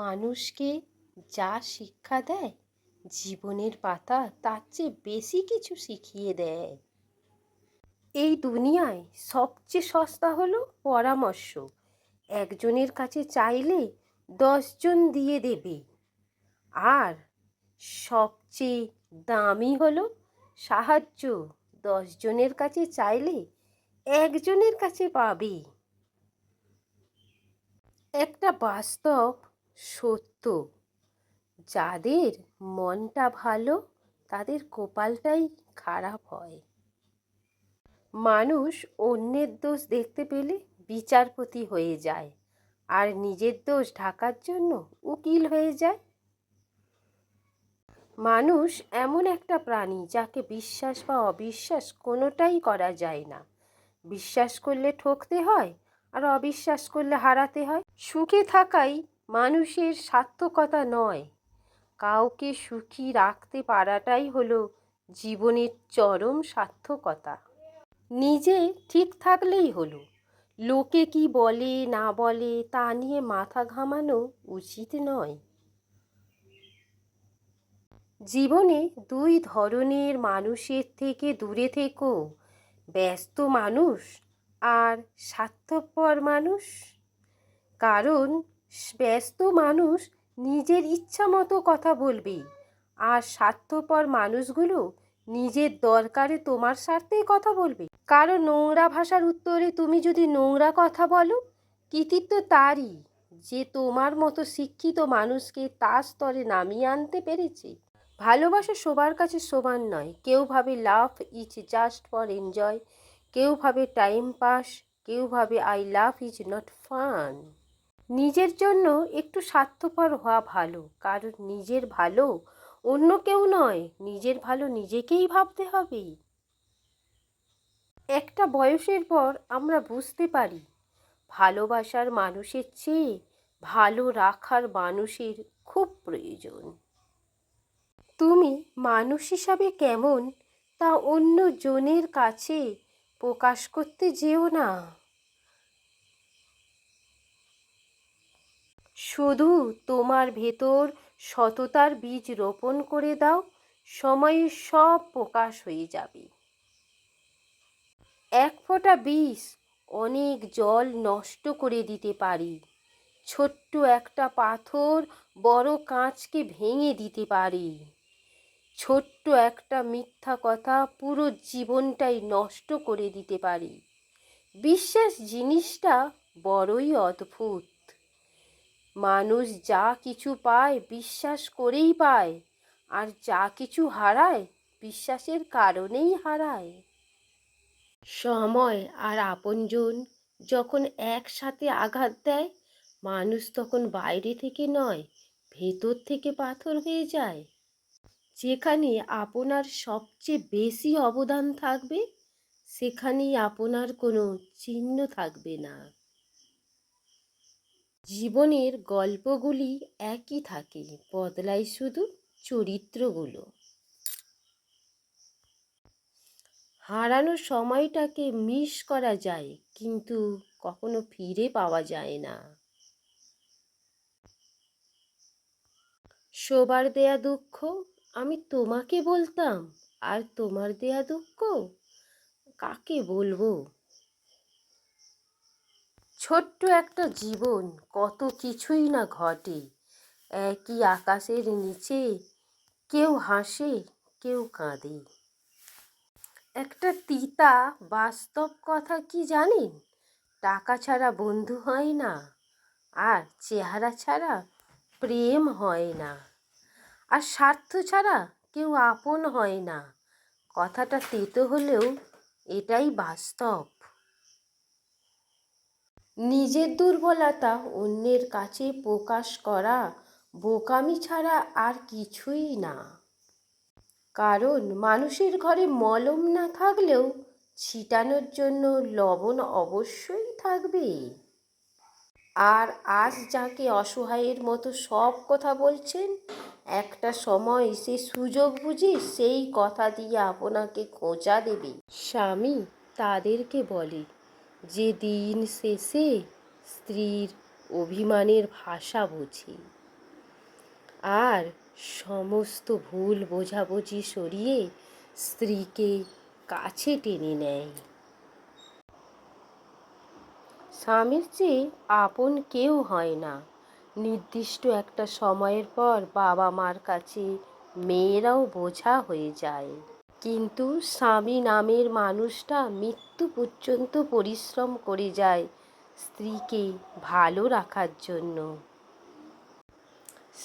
মানুষকে যা শিক্ষা দেয়, জীবনের পাতা তার চেয়ে বেশি কিছু শিখিয়ে দেয়। এই দুনিয়ায় সবচেয়ে সস্তা হলো পরামর্শ। একজনের কাছে চাইলে দশজন দিয়ে দেবে। আর সবচেয়ে দামি হলো সাহায্য। দশজনের কাছে চাইলে একজনের কাছে পাবে। একটা বাস্তব সত্য। যাদের মনটা ভালো, তাদের কপালটাই খারাপ হয়। মানুষ অন্যের দোষ দেখতে পেলে বিচারপতি হয়ে যায়, আর নিজের দোষ ঢাকার জন্য উকিল হয়ে যায়। মানুষ এমন একটা প্রাণী যাকে বিশ্বাস বা অবিশ্বাস কোনোটাই করা যায় না। বিশ্বাস করলে ঠকতে হয়, আর অবিশ্বাস করলে হারাতে হয়। সুখে থাকাই মানুষের সার্থকতা নয়। কাউকে সুখী রাখতে পারাটাই হলো জীবনের চরম সার্থকতা। নিজে ঠিক থাকলেই হলো। লোকে কি বলে, না বলে, তা নিয়ে মাথা ঘামানো উচিত নয়। জীবনে দুই ধরনের মানুষের থেকে দূরে থেকো। ব্যস্ত মানুষ আর স্বার্থপর মানুষ। কারণ ব্যস্ত মানুষ নিজের ইচ্ছা মতো কথা বলবে। আর স্বার্থপর মানুষগুলো নিজের দরকারে তোমার স্বার্থেই কথা বলবে। কারও নোংরা ভাষার উত্তরে তুমি যদি নোংরা কথা বলো, কৃতিত্ব তারই। যে তোমার মতো শিক্ষিত মানুষকে তার স্তরে নামিয়ে আনতে পেরেছে। ভালোবাসা সবার কাছে সমান নয়। কেউ ভাবে love is just for enjoy. কেউ ভাবে টাইম পাস। কেউ ভাবে I love is not fun. নিজের জন্য একটু স্বার্থপর হওয়া ভালো। কারণ নিজের ভালো অন্য কেউ নয়, নিজের ভালো নিজেকেই ভাবতে হবে। একটা বয়সের পর আমরা বুঝতে পারি, ভালোবাসার মানুষের চেয়ে ভালো রাখার মানুষের খুব প্রয়োজন। তুমি মানুষ হিসাবে কেমন তা অন্য জনের কাছে প্রকাশ করতে যেও না। শুধু তোমার ভেতর সততার বীজ রোপণ করে দাও, সময়ে সব প্রকাশ হয়ে যাবে। এক ফোঁটা বিষ অনেক জল নষ্ট করে দিতে পারি। ছোট্ট একটা পাথর বড় কাঁচকে ভেঙে দিতে পারি। ছোট্ট একটা মিথ্যা কথা পুরো জীবনটাই নষ্ট করে দিতে পারি। বিশ্বাস জিনিসটা বড়ই অদ্ভুত। মানুষ যা কিছু পায় বিশ্বাস করেই পায়, আর যা কিছু হারায় বিশ্বাসের কারণেই হারায়। সময় আর আপনজন যখন একসাথে আঘাত দেয়, মানুষ তখন বাইরে থেকে নয়, ভেতর থেকে পাথর হয়ে যায়। যেখানে আপনার সবচেয়ে বেশি অবদান থাকবে, সেখানেই আপনার কোনো চিহ্ন থাকবে না। জীবনের গল্পগুলি একই থাকে, বদলায় শুধু চরিত্রগুলো। হারানো সময়টাকে মিস করা যায়, কিন্তু কখনো ফিরে পাওয়া যায় না। শোবার দেয়া দুঃখ, আমি তোমাকে বলতাম, আর তোমার দেয়া দুঃখ কাকে বলব? ছোট্ট একটা জীবন, কত কিছুই না ঘটে। একই আকাশের নিচে কেউ হাসে, কেউ কাঁদে। একটা তিতা বাস্তব কথা কি জানেন? টাকা ছাড়া বন্ধু হয় না, আর চেহারা ছাড়া প্রেম হয় না। আর স্বার্থ ছাড়া কেউ আপন হয় না। কথাটা তেতো হলেও এটাই বাস্তব। নিজের দুর্বলতা অন্যের কাছে প্রকাশ করা বোকামি ছাড়া আর কিছুই না। কারণ মানুষের ঘরে মলম না থাকলেও ছিটানোর জন্য লবণ অবশ্যই থাকবে। আর আজ যাকে অসহায়ের মতো সব কথা বলছেন, একটা সময় সে সুযোগ বুঝে সেই কথা দিয়ে আপনাকে খোঁচা দেবে। স্বামী তাদেরকে বলে যে দিন শেষে স্ত্রীর অভিমানের ভাষা বোঝে, আর সমস্ত ভুল বোঝাবুঝি সরিয়ে স্ত্রীকে কাছে টেনে নেয়। স্বামীর চেয়ে আপন কেউ হয় না। নির্দিষ্ট একটা সময়ের পর বাবা মার কাছে মেয়েরাও বোঝা হয়ে যায়। কিন্তু স্বামী নামের মানুষটা মৃত্যু পর্যন্ত পরিশ্রম করে যায় স্ত্রীকে ভালো রাখার জন্য।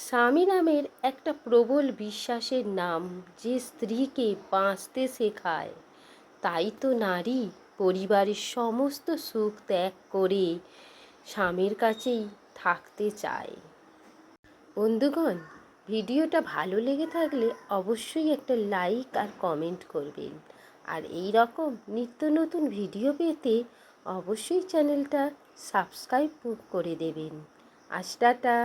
স্বামী নামের একটা প্রবল বিশ্বাসের নাম যে স্ত্রীকে বাঁচতে শেখায়, তাই তো নারী পরিবারের সমস্ত সুখ ত্যাগ করে স্বামীর কাছেই থাকতে চায়। বন্ধুগণ ভিডিওটা ভালো লেগে থাকলে অবশ্যই একটা লাইক আর কমেন্ট করবেন। আর এই রকম নিত্য নতুন ভিডিও পেতে অবশ্যই চ্যানেলটা সাবস্ক্রাইব করে দেবেন। আজ টাটা।